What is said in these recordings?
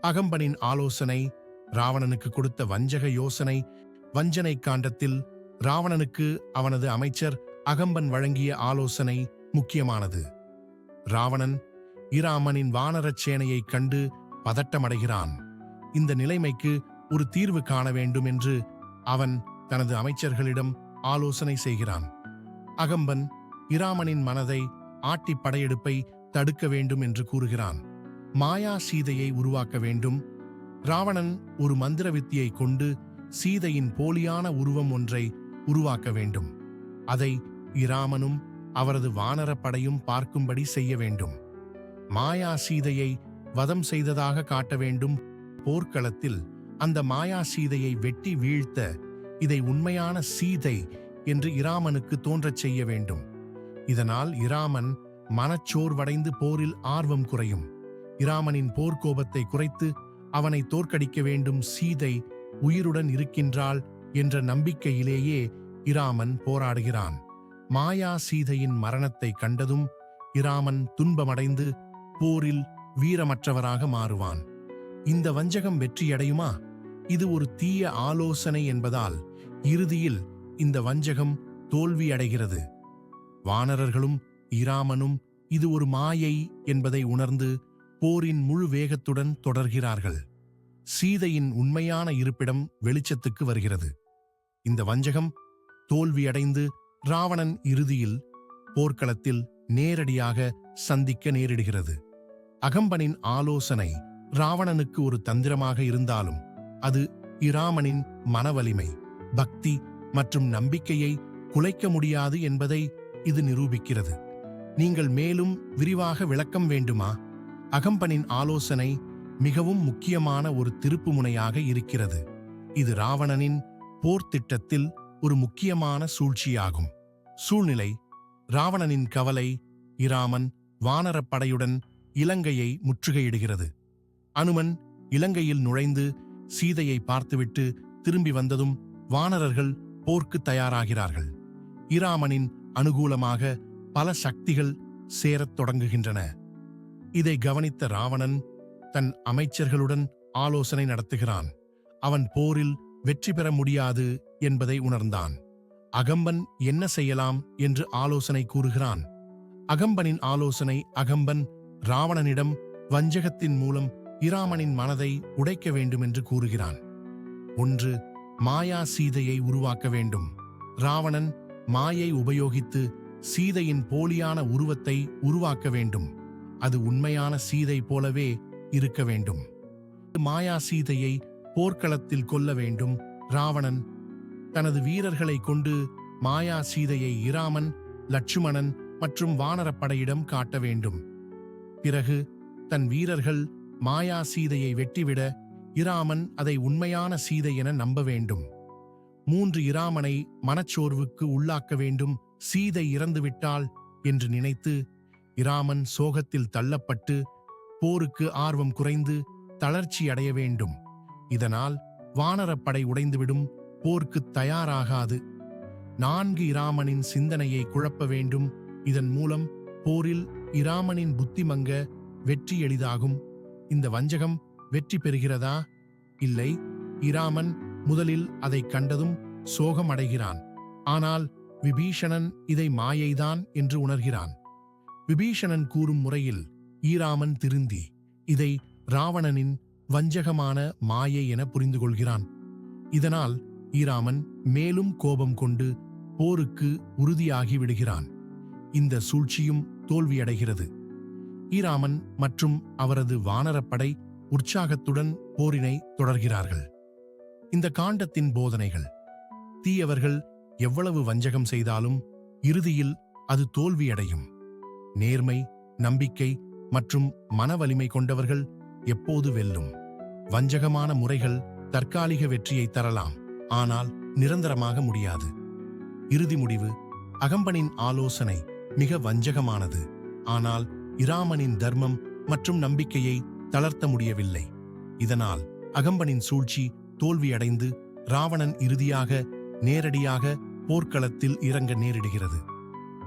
அகம்பனின் ஆலோசனை ராவணனுக்கு கொடுத்த வஞ்சக யோசனை வஞ்சனை காண்டத்தில் ராவணனுக்கு அவனது அமைச்சர் அகம்பன் வழங்கிய ஆலோசனை முக்கியமானது. ராவணன் இராமனின் வானரச் சேனையைக் கண்டு பதட்டமடைகிறான். இந்த நிலைமைக்கு ஒரு தீர்வு காண வேண்டும் என்று அவன் தனது அமைச்சர்களிடம் ஆலோசனை செய்கிறான். அகம்பன் இராமனின் மனதை ஆட்டி படையெடுப்பை தடுக்க வேண்டும் என்று கூறுகிறான். மாயா சீதையை உருவாக்க வேண்டும். ராவணன் ஒரு மந்திர வித்தியை கொண்டு சீதையின் போலியான உருவம் ஒன்றை உருவாக்க வேண்டும். அதை இராமனும் அவரது வானரப்படையும் பார்க்கும்படி செய்ய வேண்டும். மாயா சீதையை வதம் செய்ததாக காட்ட வேண்டும். போர்க்களத்தில் அந்த மாயா சீதையை வெட்டி வீழ்த்த இதை உண்மையான சீதை என்று இராமனுக்கு தோன்றச் செய்ய வேண்டும். இதனால் இராமன் மனச்சோர்வடைந்து போரில் ஆர்வம் குறையும். இராமனின் போர்க்கோபத்தை குறைத்து அவனை தோற்கடிக்க வேண்டும் சீதை உயிருடன் இருக்கின்றாள் என்ற நம்பிக்கையிலேயே இராமன் போராடுகிறான். மாயா சீதையின் மரணத்தை கண்டதும் இராமன் துன்பமடைந்து போரில் வீரமற்றவராக மாறுவான். இந்த வஞ்சகம் வெற்றியடையுமா? இது ஒரு தீய ஆலோசனை என்பதால் இறுதியில் இந்த வஞ்சகம் தோல்வியடைகிறது. வானரர்களும் இராமனும் இது ஒரு மாயை என்பதை உணர்ந்து போரின் முழு வேகத்துடன் தொடர்கிறார்கள். சீதையின் உண்மையான இருப்பிடம் வெளிச்சத்துக்கு வருகிறது. இந்த வஞ்சகம் தோல்வியடைந்து ராவணன் இறுதியில் போர்க்களத்தில் நேரடியாக சந்திக்க நேரிடுகிறது. அகம்பனின் ஆலோசனை ராவணனுக்கு ஒரு தந்திரமாக இருந்தாலும் அது இராமனின் மனவலிமை பக்தி மற்றும் நம்பிக்கையை குலைக்க முடியாது என்பதை இது நிரூபிக்கிறது. நீங்கள் மேலும் விரிவாக விளக்கம் வேண்டுமா? அகம்பனின் ஆலோசனை மிகவும் முக்கியமான ஒரு திருப்புமுனையாக இருக்கிறது. இது ராவணனின் போர் திட்டத்தில் ஒரு முக்கியமான சூழ்ச்சியாகும். சூழ்நிலை ராவணனின் கவலை இராமன் வானரப்படையுடன் இலங்கையை முற்றுகையிடுகிறது. அனுமன் இலங்கையில் நுழைந்து சீதையை பார்த்துவிட்டு திரும்பி வந்ததும் வானரர்கள் போர்க்கு தயாராகிறார்கள். இராமனின் அனுகூலமாக பல சக்திகள் சேரத் தொடங்குகின்றன. இதை கவனித்த ராவணன் தன் அமைச்சர்களுடன் ஆலோசனை நடத்துகிறான். அவன் போரில் வெற்றி பெற முடியாது என்பதை உணர்ந்தான். அகம்பன் என்ன செய்யலாம் என்று ஆலோசனை கூறுகிறான். அகம்பனின் ஆலோசனை அகம்பன் ராவணனிடம் வஞ்சகத்தின் மூலம் இராமனின் மனதை உடைக்க வேண்டும் என்று கூறுகிறான். ஒன்று மாயா சீதையை உருவாக்க வேண்டும். ராவணன் மாயை உபயோகித்து சீதையின் போலியான உருவத்தை உருவாக்க வேண்டும். அது உண்மையான சீதை போலவே இருக்க வேண்டும். மாயா சீதையை போர்க்களத்தில் கொல்ல வேண்டும். ராவணன் தனது வீரர்களை கொண்டு மாயா சீதையை இராமன் லட்சுமணன் மற்றும் வானரப்படையிடம் காட்ட வேண்டும். பிறகு தன் வீரர்கள் மாயா சீதையை வெட்டிவிட இராமன் அதை உண்மையான சீதை என நம்ப வேண்டும். மூன்று இராமனை மனச்சோர்வுக்கு உள்ளாக்க வேண்டும். சீதை இறந்துவிட்டாள் என்று நினைத்து இராமன் சோகத்தில் தள்ளப்பட்டு போருக்கு ஆர்வம் குறைந்து தளர்ச்சி அடைய வேண்டும். இதனால் வானரப்படை உடைந்துவிடும் போர்க்கு தயாராகாது. நான்கு இராமனின் சிந்தனையை குழப்ப வேண்டும். இதன் மூலம் போரில் இராமனின் புத்திமங்க வெற்றி எளிதாகும். இந்த வஞ்சகம் வெற்றி பெறுகிறதா? இல்லை. இராமன் முதலில் அதைக் கண்டதும் சோகமடைகிறான். ஆனால் விபீஷணன் இதை மாயைதான் என்று உணர்கிறான். விபீஷணன் கூறும் முறையில் ஈராமன் திருந்தி இதை ராவணனின் வஞ்சகமான மாயை என புரிந்து கொள்கிறான் இதனால் ஈராமன் மேலும் கோபம் கொண்டு போருக்கு உறுதியாகி விடுகிறான். இந்த சூழ்ச்சியும் தோல்வியடைகிறது. ஈராமன் மற்றும் அவரது வானரப்படை உற்சாகத்துடன் போரினை தொடர்கிறார்கள். இந்த காண்டத்தின் போதனைகள் தீயவர்கள் எவ்வளவு வஞ்சகம் செய்தாலும் இறுதியில் அது தோல்வியடையும். நேர்மை நம்பிக்கை மற்றும் மன வலிமை கொண்டவர்கள் எப்போது வெல்லும்? வஞ்சகமான முறைகள் தற்காலிக வெற்றியை தரலாம் ஆனால் நிரந்தரமாக முடியாது. இறுதி முடிவு அகம்பனின் ஆலோசனை மிக வஞ்சகமானது ஆனால் இராமனின் தர்மம் மற்றும் நம்பிக்கையை தளர்த்த முடியவில்லை. இதனால் அகம்பனின் சூழ்ச்சி தோல்வியடைந்து ராவணன் இறுதியாக நேரடியாக போர்க்களத்தில் இறங்க நேரிடுகிறது.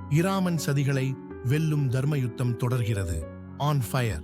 இராமன் சதிகளை வெல்லும் தர்மயுத்தம் தொடர்கிறது. On fire